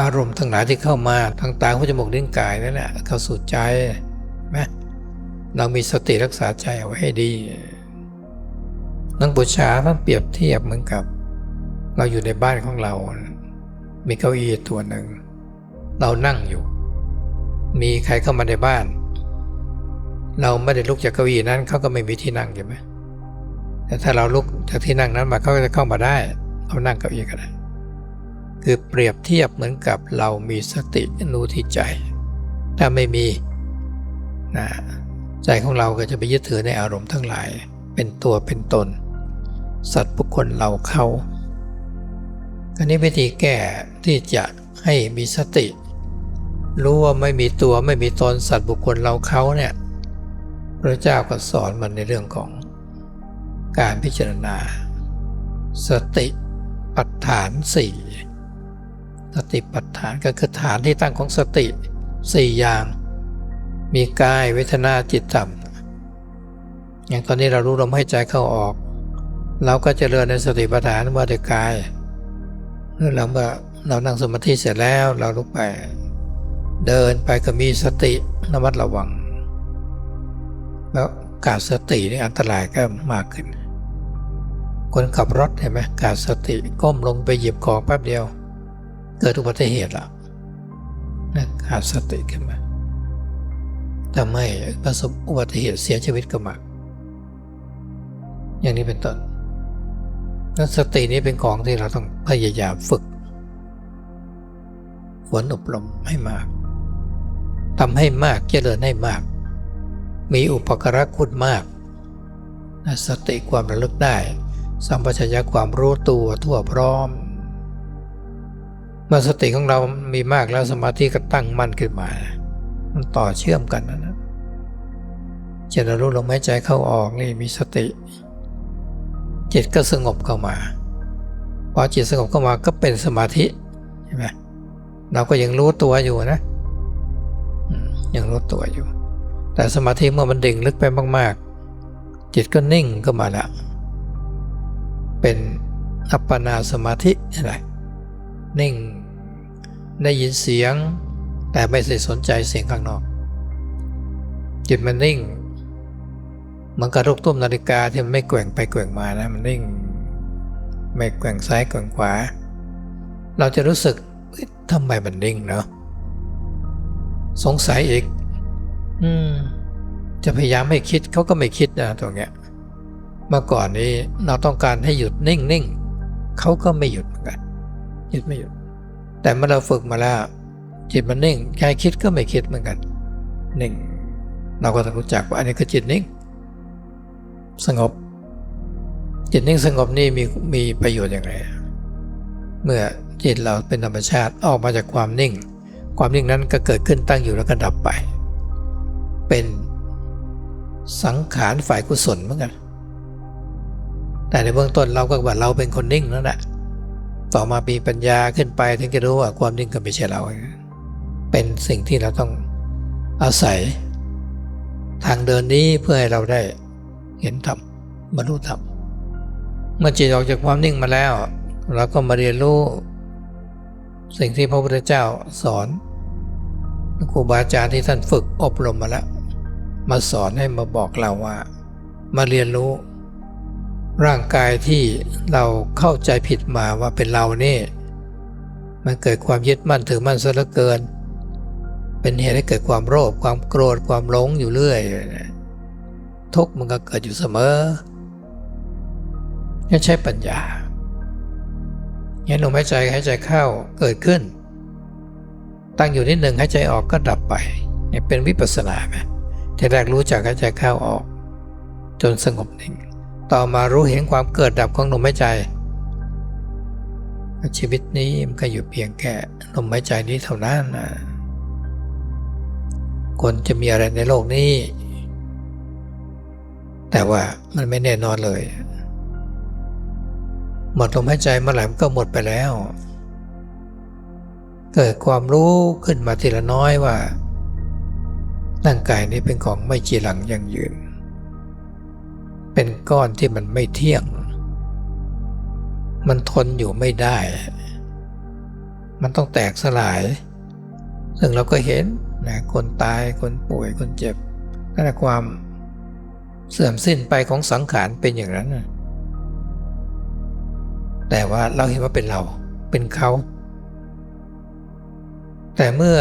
อารมณ์ทั้งหลายที่เข้ามาทางตาหูจมูกลิ้นกายนั่นแหละเข้าสู่ใจไหมเรามีสติรักษาใจเอาไว้ให้ดีนังปุชาท่านเปรียบเทียบเหมือนกับ เราอยู่ในบ้านของเรา มีเก้าอี้ตัวหนึ่ง เรานั่งอยู่ มีใครเข้ามาในบ้าน เราไม่ได้ลุกจากเก้าอี้นั้นเขาก็ไม่มีที่นั่งใช่ไหมแต่ถ้าเราลุกจากที่นั่งนั้นมาเขาก็จะเข้ามาได้ เรานั่งเก้าอี้ก็ได้ คือเปรียบเทียบเหมือนกับเรามีสติรู้ที่ใจ ถ้าไม่มีนะใจของเราก็จะไปยึดถือในอารมณ์ทั้งหลาย เป็นตัวเป็นตน สัตว์บุคคลเราเขาอันนี้วิธีแก้ที่จะให้มีสติ รู้ว่าไม่มีตัวไม่มีตนสัตว์บุคคลเราเขาเนี่ยพระเจ้าก็สอนมันในเรื่องของการพิจารณา สติปัฏฐานสี่ สติปัฏฐานก็คือฐานที่ตั้งของสติสี่อย่าง มีกายเวทนาจิตธรรมอย่างตอนนี้เรารู้ลมหายใจเข้าออก เราก็จเจริญในสติปัฏฐานว่าด้วยกายเมื่อเราเมื่อเรานั่งสมาธิเสร็จแล้วเราลุกไป เดินไปก็มีสติระมัดระวัง แล้วขาดสตินี่อันตรายก็มากขึ้น คนขับรถเห็นไหมขาดสติก้มลงไปหยิบของแป๊บเดียว เกิดอุบัติเหตุแล้วนะขาดสติขึ้นมาทำให้ประสบอุบัติเหตุเสียชีวิตก็มากอย่างนี้เป็นต้นแล้วสตินี้เป็นของที่เราต้องพยายามฝึกฝนอบรมให้มากทำให้มากเจริญให้มาก มีอุปกรณ์คุณมาก สติความระลึกได้ สัมปชัญญะความรู้ตัวทั่วพร้อม เมื่อสติของเรามีมากแล้วสมาธิก็ตั้งมั่นขึ้นมา มันต่อเชื่อมกันนะนะจะรู้ลมหายใจเข้าออกนี่มีสติ จิตก็สงบเข้ามาพอจิตสงบเข้ามาก็เป็นสมาธิใช่ไหมเราก็ยังรู้ตัวอยู่นะยังรู้ตัวอยู่ แต่สมาธิเมื่อมันดิ่งลึกไปมาก ๆ จิตก็นิ่งก็มาละเป็นอัปปนาสมาธิอะไรนิ่ง ได้ยินเสียง แต่ไม่ใส่สนใจเสียงข้างนอก จิตมันนิ่งเหมือนกับลูกตุ้มนาฬิกาที่มันไม่แกว่งไปแกว่งมานะมันนิ่ง ไม่แกว่งซ้ายแกว่งขวา เราจะรู้สึกทำไมมันนิ่งเนาะสงสัยอีก อืม จะพยายามไม่คิดเขาก็ไม่คิดนะตรงเนี้ยเมื่อก่อนนี้เราต้องการให้หยุดนิ่งนิ่งเขาก็ไม่หยุดเหมือนกันหยุดไม่หยุด แต่เมื่อเราฝึกมาแล้ว จิตมันนิ่งใครคิดก็ไม่คิดเหมือนกันนิ่งเราก็ต้องรู้จักว่าอันนี้คือจิตนิ่ง สงบ จิตนิ่งสงบนี่มีมีประโยชน์อย่างไร เมื่อจิตเราเป็นธรรมชาติออกมาจากความนิ่ง ความนิ่งนั้นก็เกิดขึ้นตั้งอยู่แล้วก็ดับไป เป็นสังขารฝ่ายกุศลเหมือนกัน แต่ในเบื้องต้นเราก็ว่าเราเป็นคนนิ่งนั่นแหละ ต่อมามีปัญญาขึ้นไปถึงจะรู้ว่าความนิ่งก็ไม่ใช่เรา เป็นสิ่งที่เราต้องอาศัย ทางเดินนี้เพื่อให้เราได้เห็นธรรมบรรลุธรรมเมื่อจิตออกจากความนิ่งมาแล้ว เราก็มาเรียนรู้ สิ่งที่พระพุทธเจ้าสอนครูบาอาจารย์ที่ท่านฝึกอบรมมาแล้ว มาสอนให้มาบอกเราว่า มาเรียนรู้ ร่างกายที่เราเข้าใจผิดมาว่าเป็นเรานี่ มันเกิดความยึดมั่นถือมั่นซะเหลือเกิน เป็นเหตุให้เกิดความโลภความโกรธความหลงอยู่เรื่อยทุกมันก็เกิดอยู่เสมอนี่ใช้ปัญญางั้นลมหายใจหายใจเข้าเกิดขึ้น ตั้งอยู่นิดหนึ่งหายใจออกก็ดับไปเนี่ยเป็นวิปัสสนาไหมทีแรกรู้จักหายใจเข้าออก จนสงบนิ่ง ต่อมารู้เห็นความเกิดดับของลมหายใจ ชีวิตนี้มันก็อยู่เพียงแค่ลมหายใจนี้เท่านั้นนะคนจะมีอะไรในโลกนี้ แต่ว่ามันไม่แน่นอนเลย หมดลมหายใจเมื่อไหร่มันก็หมดไปแล้ว เกิดความรู้ขึ้นมาทีละน้อยว่าร่างกายนี้เป็นของไม่จีรังยั่งยืน เป็นก้อนที่มันไม่เที่ยง มันทนอยู่ไม่ได้ มันต้องแตกสลาย ซึ่งเราก็เห็นนะคนตายคนป่วยคนเจ็บนั่นแหละความเสื่อมสิ้นไปของสังขารเป็นอย่างนั้น แต่ว่าเราเห็นว่าเป็นเราเป็นเขา แต่เมื่อ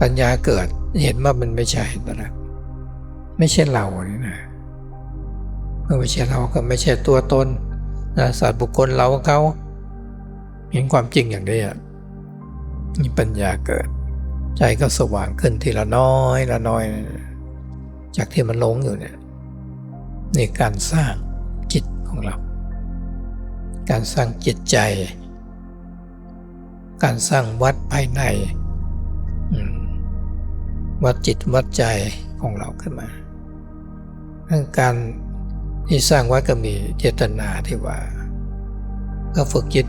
ปัญญาเกิดเห็นว่ามันไม่ใช่ตระ ไม่ใช่เรานี่นะเมื่อไม่ใช่เราก็ไม่ใช่ตัวตนนะสัตว์บุคคลเราเขาเห็นความจริงอย่างนี้นี่ปัญญาเกิด ใจก็สว่างขึ้นทีละน้อยละน้อย จากที่มันหลงอยู่เนี่ยนี่การสร้างจิตของเรา การสร้างจิตใจ การสร้างวัดภายในวัดจิตวัดใจของเราขึ้นมาื่องการที่สร้างวัดก็มีเจตนาที่ว่า ก็ฝึกจิต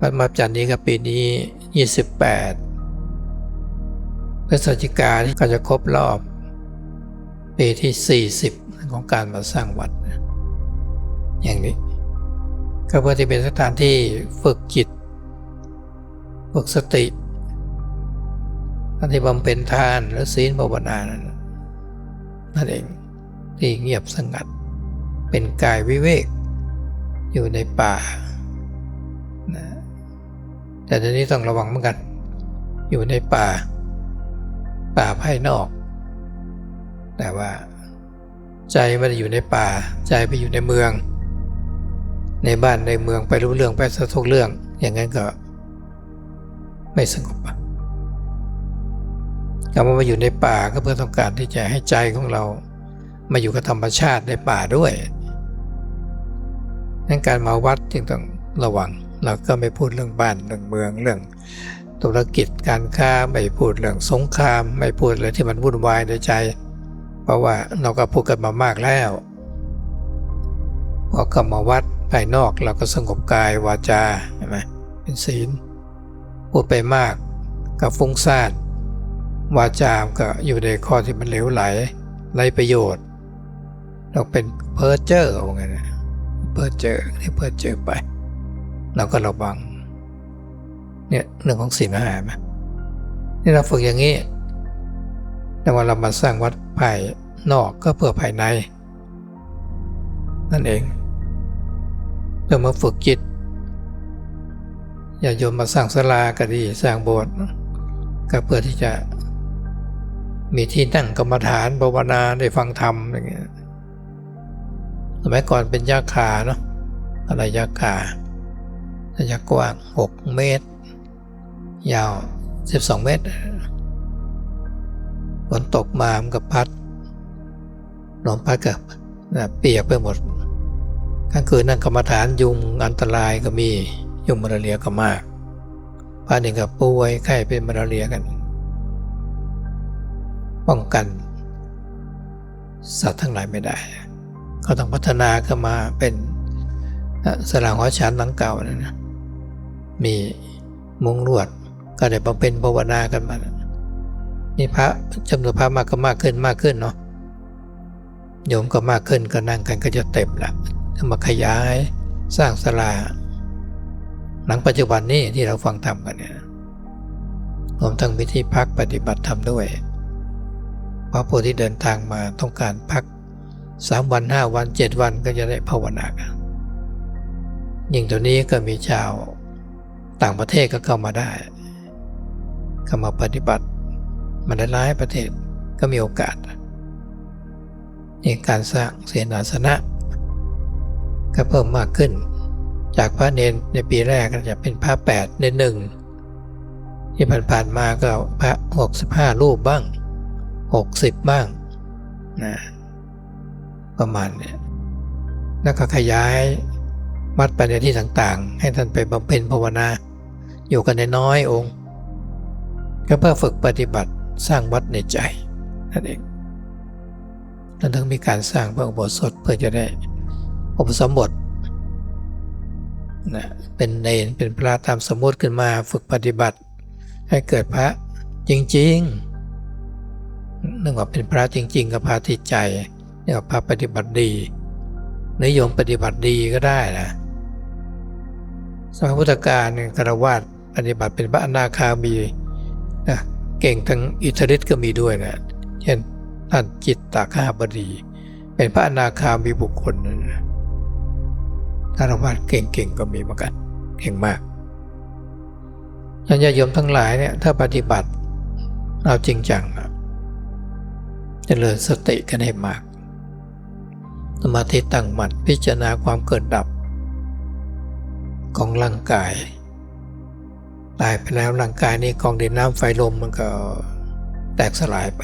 ปัมาจันนี้ก็ปีนี้ 28พฤศจิกาที่ก็จะครบรอบ ปีที่ 40 ของการมาสร้างวัด อย่างนี้ ก็เพื่อที่เป็นสถานที่ฝึกจิต ฝึกสติที่บำเพ็ญทานและศีลภาวนานั่นนั่นเองที่เงียบสงัด เป็นกายวิเวก อยู่ในป่านะแต่ทีนี้ต้องระวังเหมือนกัน อยู่ในป่า ป่าภายนอก แต่ว่า ใจไม่ได้อยู่ในป่า ใจไปอยู่ในเมือง ในบ้านในเมืองไปรู้เรื่องไปสะทุกเรื่อง อย่างนั้นก็ ไม่สงบการมาอยู่ในป่าก็เพื่อต้องการที่จะให้ใจของเรา มาอยู่กับธรรมชาติในป่าด้วยนั้นการมาวัดจึงต้องระวัง เราก็ไม่พูดเรื่องบ้านเรื่องเมืองเรื่องธุรกิจการค้าไม่พูดเรื่องสงคราม ไม่พูดอะไรที่มันวุ่นวายในใจ เพราะว่าเราก็พูดกันมามากแล้วพอกลับมาวัดภายนอกเราก็สงบกายวาจาใช่ไหมเป็นศีล พูดไปมากก็ฟุ้งซ่านวาจามก็อยู่ในข้อที่มันเหลวไหลไรประโยชน์ เราเป็นเพ้อเจ้อเอาไงนะเพ้อเจ้อที่เพ้อเจ้อไป เราก็ระวังเนี่ยเรื่องของศีลห้าไหมนี่เราฝึกอย่างนี้ แต่ว่าเรามาสร้างวัดภายนอกก็เพื่อภายใน นั่นเองเพื่อมาฝึกจิต อย่าโยมมาสร้างศาลาก็ดีสร้างโบสถ์ก็เพื่อที่จะมีที่นั่งกรรมฐานภาวนาได้ฟังธรรมอย่างเงี้ยสมัยก่อนเป็นยาคาเนาะอะไรยาคาระยะกว้าง 6 เมตร ยาว 12 เมตรฝนตกมามันก็พัดลมพัดกับเปียกไปหมดกลางคืนนั่งกรรมฐานยุงอันตรายก็มี ยุงมาลาเรียก็มากพาหนึ่งกับป่วยไข้เป็นมาลาเรียกัน ป้องกัน สัตว์ทั้งหลายไม่ได้ ก็ต้องพัฒนาขึ้นมาเป็นสลางหอฉันหลังเก่านะนะมีมุงลวดก็ได้บำเพ็ญภาวนากันมานี่พระจำนวนพระมากก็มากขึ้นมากขึ้นเนาะโยมก็มากขึ้นก็นั่งกันก็จะเต็มละมาขยายสร้างสลา หลังปัจจุบันนี้ที่เราฟังธรรมกันเนี่ยรวมทั้งวิธีพักปฏิบัติธรรมด้วยพระโพธิเดินทางมาต้องการพักสามวันห้าวันเจ็ดวันก็จะได้ภาวนากันยิ่งตัวนี้ก็มีชาวต่างประเทศก็เข้ามาได้เข้ามาปฏิบัติมาได้หลายประเทศก็มีโอกาสในการสร้างเสนาสนะก็เพิ่มมากขึ้น จากพระเนนในปีแรกก็จะเป็นพระแปดในหนึ่งที่ผ่านๆมาก็พระหกสิบห้ารูปบ้าง60บ้างนะประมาณเนี่ยแล้วก็ขยายวัดไปในที่ต่างๆ ให้ท่านไปบำเพ็ญภาวนา อยู่กันในน้อยองค์ ก็เพื่อฝึกปฏิบัติสร้างวัดในใจนั่นเองแล้วถึงมีการสร้างพระอุโบสถเพื่อจะได้อุปสมบท นะเป็นเนนเป็นพระตามสมมติขึ้นมาฝึกปฏิบัติ ให้เกิดพระจริงๆนึกว่าเป็นพระจริง ๆ กับพระที่ใจเรียกว่าพระปฏิบัติดีนิยมปฏิบัติดีก็ได้นะสมัยพุทธกาลเนี่ยคารวาสปฏิบัติเป็นพระอนาคามีนะเก่งทั้งอิทธิฤทธิ์ก็มีด้วยนะเช่นท่านจิตตาข้าบดี เป็นพระอนาคามีบุคคลนะ คารวาสเก่งๆก็มีเหมือนกันเก่งมากญาติโยมทั้งหลายเนี่ยถ้าปฏิบัติเอาจริงจังอะเจริญสติกันให้มาก สมาธิตั้งมั่นพิจารณาความเกิดดับ ของร่างกาย ตายไปแล้วร่างกายนี้กองดินน้ำไฟลมมันก็แตกสลายไป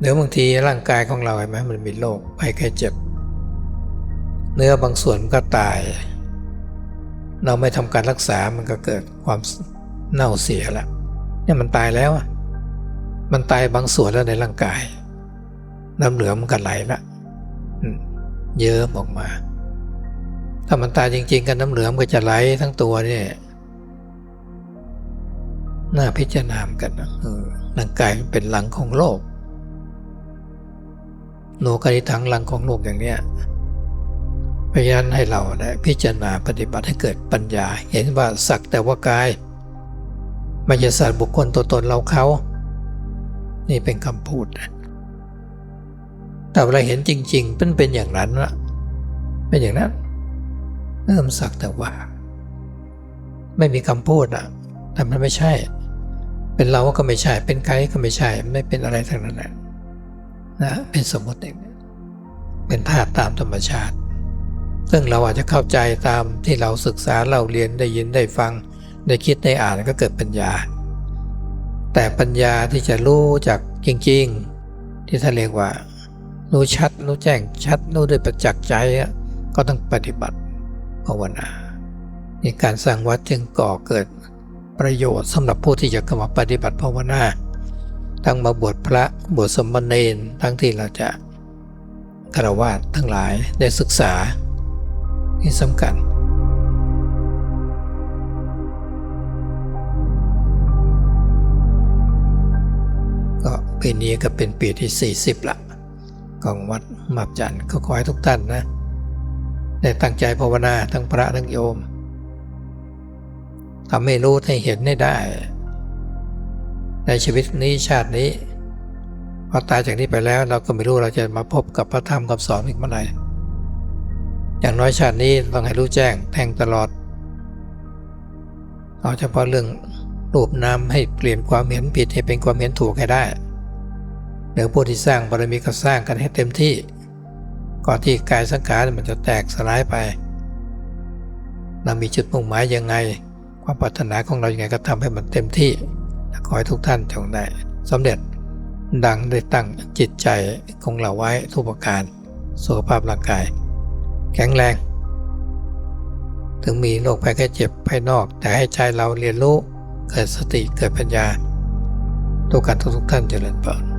เดี๋ยวบางทีร่างกายของเราเห็นไหมมันมีโรคภัยแค่เจ็บ เนื้อบางส่วนมันก็ตาย เราไม่ทำการรักษามันก็เกิดความเน่าเสียแล้วเนี่ยมันตายแล้วอะมันตายบางส่วนแล้วในร่างกาย น้ำเหลืองมันก็ไหลละเยิ้มออกมา ถ้ามันตายจริง ๆ กันน้ำเหลืองมันก็จะไหลทั้งตัวเนี่ยน่าพิจารณากันนะร่างกายมันเป็นหลังของโลกโนกานิทังหลังของโลกอย่างเนี้ย เพราะฉะนั้นให้เราได้พิจารณาปฏิบัติให้เกิดปัญญา เห็นว่าสักแต่ว่ากายไม่ใช่สัตว์บุคคลตัวตนเราเขา นี่เป็นคำพูดนะแต่เวลาเห็นจริง ๆ เป็นเป็นอย่างนั้นละเป็นอย่างนั้นเริ่มสักแต่ว่า ไม่มีคำพูดอะแต่มันไม่ใช่ เป็นเราก็ไม่ใช่ เป็นใครก็ไม่ใช่ ไม่เป็นอะไรทั้งนั้นนะนะเป็นสมมติเองเป็นธาตุตามธรรมชาติ ซึ่งเราอาจจะเข้าใจตามที่เราศึกษาเราเรียนได้ยินได้ฟัง ได้คิดได้อ่านก็เกิดปัญญา แต่ปัญญาที่จะรู้จากจริงๆ ที่ท่านเรียกว่ารู้ชัดรู้แจ้งชัดรู้ด้วยประจักษ์ใจก็ต้องปฏิบัติภาวนาในการสร้างวัดจึงก่อเกิดประโยชน์สำหรับผู้ที่จะเข้ามาปฏิบัติภาวนาทั้งมาบวชพระบวชสมณเณรทั้งที่เราจะคารวะทั้งหลายได้ศึกษา ที่สำคัญ ก็ปีนี้ก็เป็นปีที่ 40 ละของวัดมาบจันทร์ก็ขอให้ทุกท่านนะ ได้ตั้งใจภาวนาทั้งพระทั้งโยมทำให้รู้ให้เห็นให้ได้ ในชีวิตนี้ชาตินี้พอตายจากนี้ไปแล้วเราก็ไม่รู้เราจะมาพบกับพระธรรมคำสอนอีกเมื่อไหร่ อย่างน้อยชาตินี้ต้องให้รู้แจ้งแทงตลอด เอาเฉพาะเรื่องรูปนามให้เปลี่ยนความเห็นผิดให้เป็นความเห็นถูกให้ได้เดี๋ยวผู้ที่สร้างบารมีก็สร้างกันให้เต็มที่ ก่อนที่กายสังขารมันจะแตกสลายไป เรามีจุดมุ่งหมายยังไง ความปรารถนาของเราอย่างไงก็ทำให้มันเต็มที่ขอให้ทุกท่านจงได้สำเร็จดังได้ตั้งจิตใจของเราไว้ทุกประการสุขภาพร่างกาย แข็งแรง ถึงมีโรคภัยแค่เจ็บภายนอก แต่ให้ใจเราเรียนรู้เกิดสติเกิดปัญญาทุกการทุกท่านเจริญพร